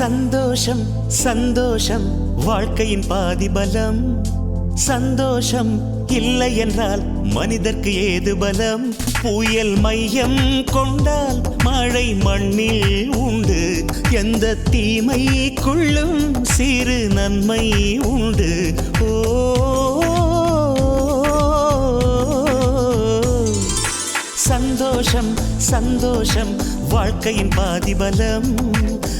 சந்தோஷம் சந்தோஷம் வாழ்க்கையின் பாதி பலம் சந்தோஷம் இல்லை என்றால் மனிதர்க்கு ஏது பலம்? புயல் மையம் கொண்டால் மழை மண்ணில் உண்டு. எந்த தீமைக்குள்ளும் சிறு நன்மை உண்டு. ஓ சந்தோஷம் சந்தோஷம் வாழ்க்கையின் பாதிபலம்.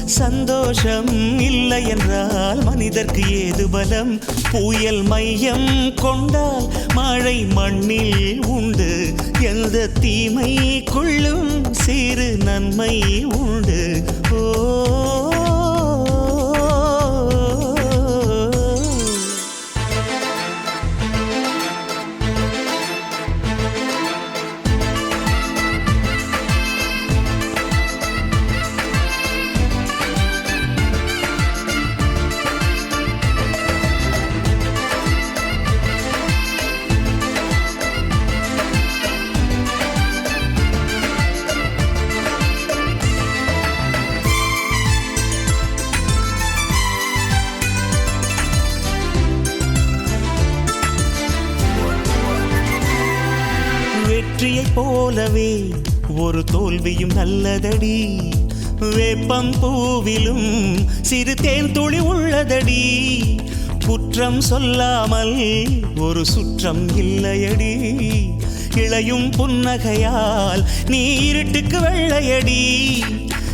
சந்தோஷம் இல்லை என்றால் மனிதர்க்கு ஏது பலம்? புயல் மையம் கொண்டால் மழை மண்ணில் உண்டு. எந்த தீமை கொள்ளும் சிறு நன்மை உண்டு. வெற்றியை போலவே ஒரு தோல்வியும் நல்லதடி. வேப்பம் பூவிலும் சிறு தேன் துளி உள்ளதடி. குற்றம் சொல்லாமல் ஒரு சுற்றம் இல்லையடி. இளையும் புன்னகையால் நீ இருட்டுக்கு வெள்ளையடி.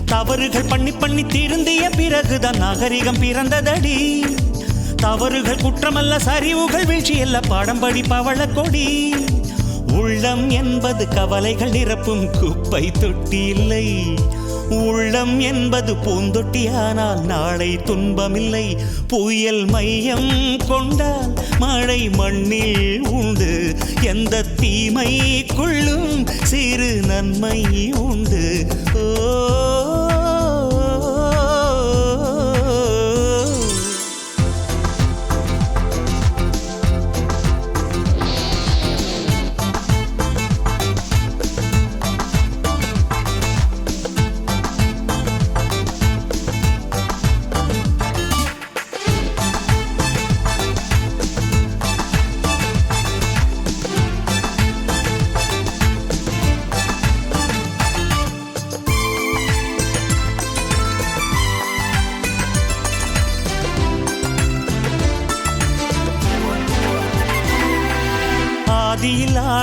தவறுகள் பண்ணி பண்ணி திருந்திய பிறகுதான் நாகரிகம் பிறந்ததடி. தவறுகள் குற்றமல்ல சரிவுகள் வீழ்ச்சியல்ல பாடம் படி பவள கொடி. உள்ளம் என்பது கவலைகள் நிரப்பும் குப்பை தொட்டி இல்லை உள்ளம் என்பது பூந்தொட்டியானால் நாளை துன்பமில்லை. புயல் மையம் கொண்டால் மழை மண்ணில் உண்டு. எந்த தீமை கொள்ளும் சிறு நன்மை உண்டு. ஓ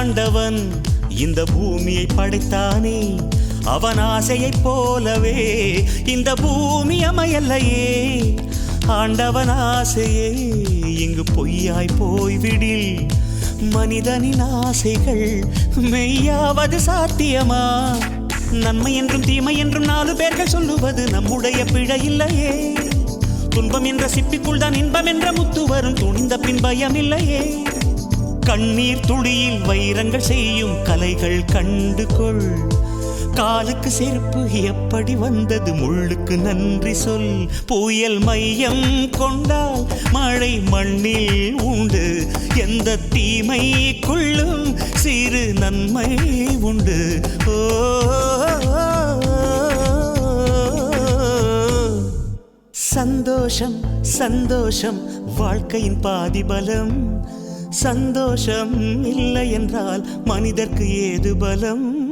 ஆண்டவன் இந்த பூமியை படைத்தானே. அவன் ஆசையைப் போலவே இந்த பூமி அமையல்லையே ஆண்டவன் ஆசையே இங்கு பொய்யாய் போய்விடில். மனிதனின் ஆசைகள் மெய்யாவது சாத்தியமா? நன்மை என்றும் தீமை என்றும் நாலு பேர்கள் சொல்லுவது நம்முடைய பிழை இல்லையே. துன்பம் என்ற சிப்பிக்குள் தான் இன்பம் என்ற முத்து வரும் துணிந்த பின் பயம் இல்லையே கண்ணீர் துளியில் வைரங்கள் செய்யும் கலைகள் கண்டு கொள் காலுக்கு செருப்பு எப்படி வந்தது முள்ளுக்கு நன்றி சொல். புயல் மையம் கொண்டால் மழை மண்ணில் உண்டு. எந்த தீமைக்குள்ளும் சிறு நன்மை உண்டு. ஓ சந்தோஷம் சந்தோஷம் வாழ்க்கையின் பாதிபலம். சந்தோஷம் இல்லை என்றால் மனிதர்க்கு ஏது பலம்?